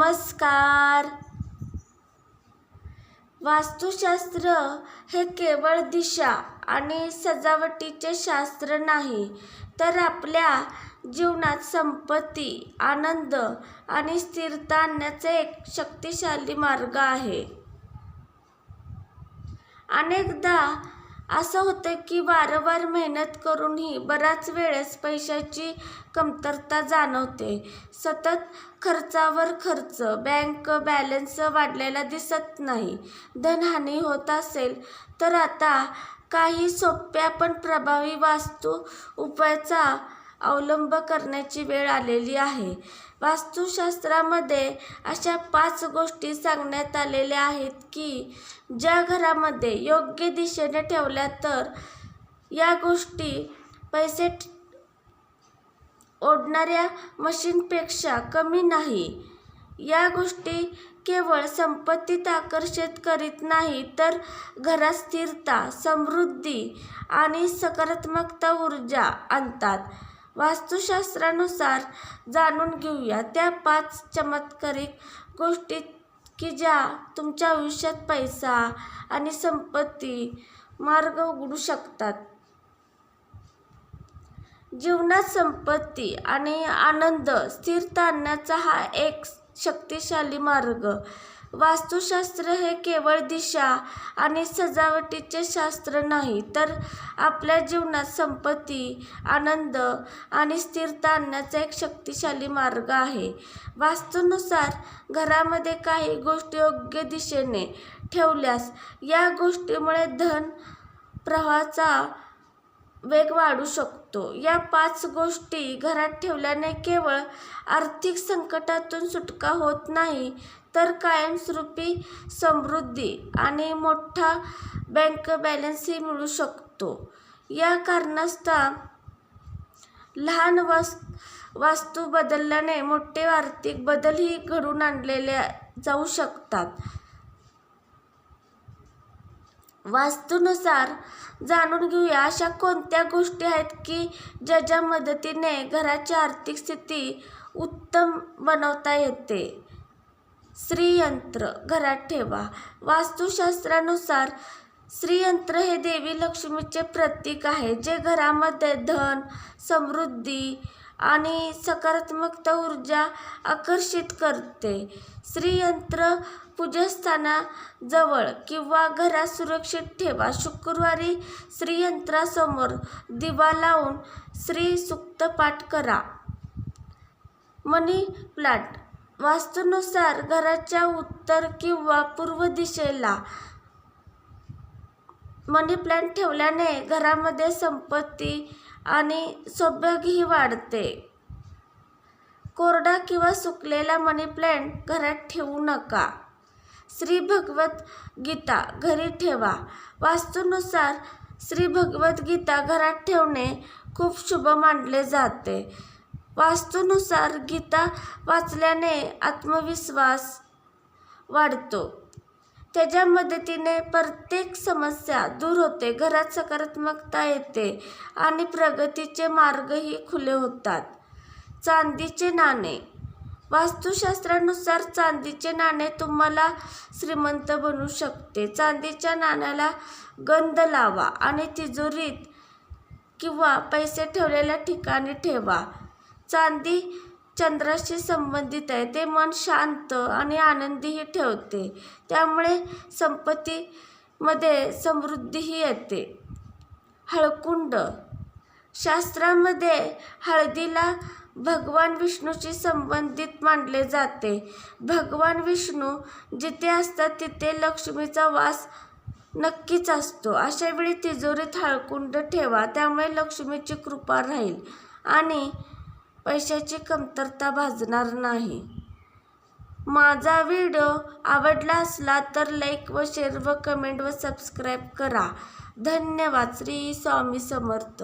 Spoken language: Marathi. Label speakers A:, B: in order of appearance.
A: नमस्कार. वास्तुशास्त्र हे केवळ दिशा आणि सजावटीचे शास्त्र नाही तर आपल्या जीवनात संपत्ती आनंद आणि स्थिरता आणण्याचा एक शक्तिशाली मार्ग आहे. अनेकदा असं होतं की वारंवार मेहनत करूनही बराच वेळेस पैशाची कमतरता जाणवते. सतत खर्चावर खर्च बँक बॅलन्स वाढलेला दिसत नाही. धनहानी होत असेल तर आता काही सोप्या पण प्रभावी वास्तू उपायाचा अवलंब करण्याची वेळ आलेली आहे. वास्तुशास्त्रामध्ये अशा पाच गोष्टी सांगण्यात आलेल्या आहेत की ज्या घरामध्ये योग्य दिशेने ठेवल्या तर या गोष्टी पैसे ओढणाऱ्या मशीनपेक्षा कमी नाही. या गोष्टी केवळ संपत्तीत आकर्षित करीत नाही तर घरात स्थिरता समृद्धी आणि सकारात्मकता ऊर्जा आणतात. वास्तुशास्त्रानुसार जाणून घेऊया. त्या पाच चमत्कारिक गोष्टी की ज्या तुमच्या आयुष्यात पैसा आणि संपत्ती मार्ग उघडू शकतात. जीवनात संपत्ती आणि आनंद स्थिरता आणण्याचा हा एक शक्तिशाली मार्ग. वास्तुशास्त्र हे केवळ दिशा आणि सजावटीचे शास्त्र नाही तर आपल्या जीवनात संपत्ती आनंद आणि स्थिरता आणण्याचा एक शक्तिशाली मार्ग आहे. वास्तूनुसार घरामध्ये काही गोष्टी योग्य दिशेने ठेवल्यास या गोष्टीमुळे धन प्रवाहाचा वेग वाढू शकतो. या पाच गोष्टी घरात ठेवल्याने केवळ आर्थिक संकटातून सुटका होत नाही तर कायमस्वरूपी समृद्धी आणि मोठा बँक बॅलन्सही मिळू शकतो. या कारणास्तव लहान वास् वास्तू बदलल्याने मोठे आर्थिक बदलही घडून आणलेले जाऊ शकतात. वास्तूनुसार जाणून घेऊया अशा कोणत्या गोष्टी आहेत की ज्याच्या मदतीने घराची आर्थिक स्थिती उत्तम बनवता येते? श्रीयंत्र घरात ठेवा. वास्तुशास्त्रानुसार श्रीयंत्र हे देवी लक्ष्मीचे प्रतीक आहे जे घरामध्ये धन समृद्धी आणि सकारात्मकता ऊर्जा आकर्षित करते. श्रीयंत्र पूजास्थानाजवळ किंवा घरात सुरक्षित ठेवा. शुक्रवारी श्रीयंत्रासमोर दिवा लावून श्री सुक्त पाठ करा. मनी प्लांट वास्तूनुसार घराच्या उत्तर किंवा पूर्व दिशेला मनी प्लांट ठेवल्याने घरामध्ये संपत्ती आणि सौभाग्यही वाढते. कोरडा किंवा सुकलेला मनी प्लांट घरात ठेवू नका. श्री भगवत गीता घरी ठेवा. वास्तूनुसार श्री भगवत गीता घरात ठेवणे खूप शुभ मानले जाते. वास्तूनुसार गीता वाचल्याने आत्मविश्वास वाढतो. त्याच्या मदतीने प्रत्येक समस्या दूर होते घरात सकारात्मकता येते आणि प्रगतीचे मार्गही खुले होतात. चांदीचे नाणे. वास्तुशास्त्रानुसार चांदीचे नाणे तुम्हाला श्रीमंत बनवू शकते. चांदीच्या नाण्याला गंध लावा आणि तिजोरीत किंवा पैसे ठेवलेल्या ठिकाणी ठेवा. चांदी चंद्राशी संबंधित आहे. ते मन शांत आणि आनंदीही ठेवते. त्यामुळे संपत्तीमध्ये समृद्धीही येते. हळकुंड. शास्त्रामध्ये हळदीला भगवान विष्णूशी संबंधित मानले जाते. भगवान विष्णू जिथे असतात तिथे लक्ष्मीचा वास नक्कीच असतो. अशावेळी तिजोरीत हळकुंड ठेवा. त्यामुळे लक्ष्मीची कृपा राहील. आणि पैशाची कमतरता भासणार नाही. माझा व्हिडिओ आवडला असला तर लाईक व शेअर व कमेंट व सबस्क्राईब करा. धन्यवाद. श्री स्वामी समर्थ.